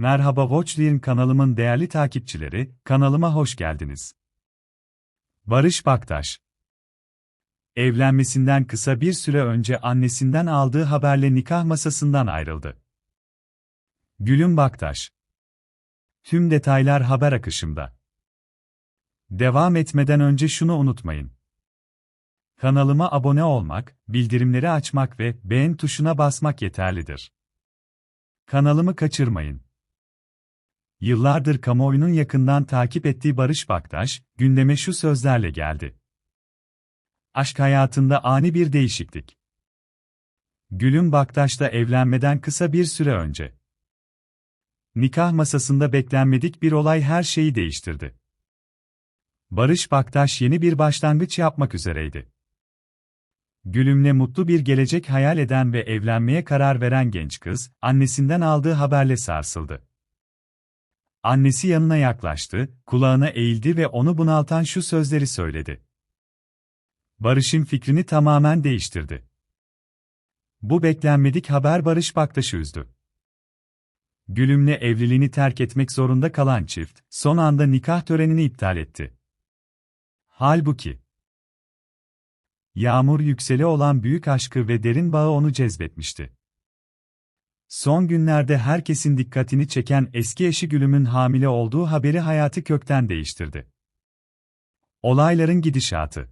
Merhaba Watchline kanalımın değerli takipçileri, kanalıma hoş geldiniz. Barış Baktaş Evlenmesinden kısa bir süre önce annesinden aldığı haberle nikah masasından ayrıldı. Gülüm Baktaş Tüm detaylar haber akışımda. Devam etmeden önce şunu unutmayın. Kanalıma abone olmak, bildirimleri açmak ve beğen tuşuna basmak yeterlidir. Kanalımı kaçırmayın. Yıllardır kamuoyunun yakından takip ettiği Barış Baktaş, gündeme şu sözlerle geldi. Aşk hayatında ani bir değişiklik. Gülüm Baktaş da evlenmeden kısa bir süre önce. Nikah masasında beklenmedik bir olay her şeyi değiştirdi. Barış Baktaş yeni bir başlangıç yapmak üzereydi. Gülümle mutlu bir gelecek hayal eden ve evlenmeye karar veren genç kız, annesinden aldığı haberle sarsıldı. Annesi yanına yaklaştı, kulağına eğildi ve onu bunaltan şu sözleri söyledi. Barış'ın fikrini tamamen değiştirdi. Bu beklenmedik haber Barış Baktaş'ı üzdü. Gülüm'le evliliğini terk etmek zorunda kalan çift, son anda nikah törenini iptal etti. Halbuki, Yağmur yükseli olan büyük aşkı ve derin bağı onu cezbetmişti. Son günlerde herkesin dikkatini çeken eski eşi Gülüm'ün hamile olduğu haberi hayatı kökten değiştirdi. Olayların gidişatı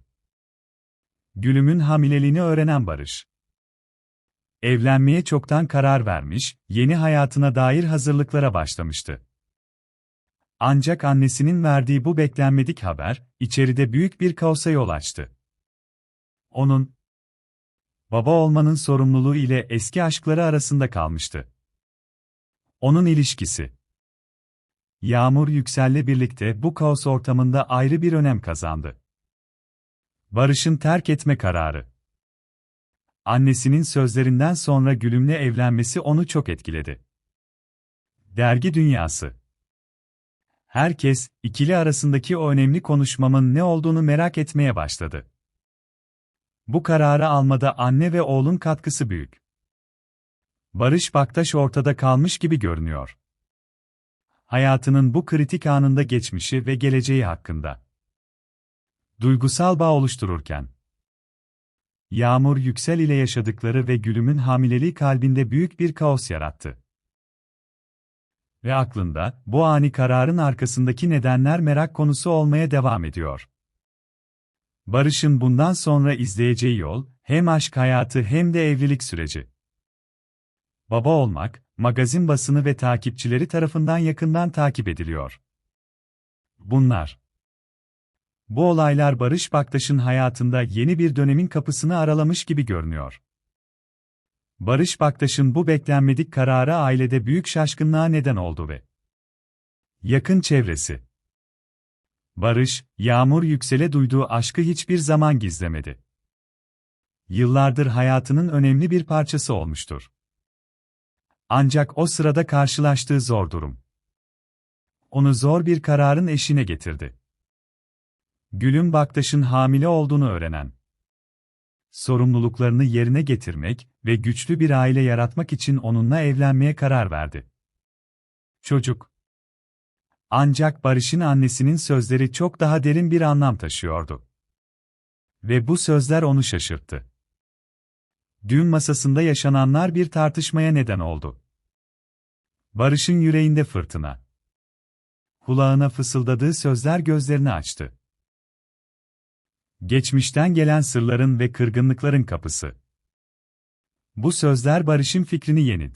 Gülüm'ün hamileliğini öğrenen Barış. Evlenmeye çoktan karar vermiş, yeni hayatına dair hazırlıklara başlamıştı. Ancak annesinin verdiği bu beklenmedik haber, içeride büyük bir kaosa yol açtı. Onun, baba olmanın sorumluluğu ile eski aşkları arasında kalmıştı. Onun ilişkisi. Yağmur Yüksel'le birlikte bu kaos ortamında ayrı bir önem kazandı. Barış'ın terk etme kararı. Annesinin sözlerinden sonra Gülüm'le evlenmesi onu çok etkiledi. Dergi dünyası. Herkes, ikili arasındaki o önemli konuşmamın ne olduğunu merak etmeye başladı. Bu kararı almada anne ve oğlun katkısı büyük. Barış Baktaş ortada kalmış gibi görünüyor. Hayatının bu kritik anında geçmişi ve geleceği hakkında. Duygusal bağ oluştururken. Yağmur Yüksel ile yaşadıkları ve Gülüm'ün hamileliği kalbinde büyük bir kaos yarattı. Ve aklında, bu ani kararın arkasındaki nedenler merak konusu olmaya devam ediyor. Barış'ın bundan sonra izleyeceği yol, hem aşk hayatı hem de evlilik süreci. Baba olmak, magazin basını ve takipçileri tarafından yakından takip ediliyor. Bunlar. Bu olaylar Barış Baktaş'ın hayatında yeni bir dönemin kapısını aralamış gibi görünüyor. Barış Baktaş'ın bu beklenmedik kararı ailede büyük şaşkınlığa neden oldu ve yakın çevresi Barış, Yağmur Yüksel'e duyduğu aşkı hiçbir zaman gizlemedi. Yıllardır hayatının önemli bir parçası olmuştur. Ancak o sırada karşılaştığı zor durum. Onu zor bir kararın eşine getirdi. Gülüm Baktaş'ın hamile olduğunu öğrenen. Sorumluluklarını yerine getirmek ve güçlü bir aile yaratmak için onunla evlenmeye karar verdi. Çocuk ancak Barış'ın annesinin sözleri çok daha derin bir anlam taşıyordu. Ve bu sözler onu şaşırttı. Düğün masasında yaşananlar bir tartışmaya neden oldu. Barış'ın yüreğinde fırtına. Kulağına fısıldadığı sözler gözlerini açtı. Geçmişten gelen sırların ve kırgınlıkların kapısı. Bu sözler Barış'ın fikrini yenid.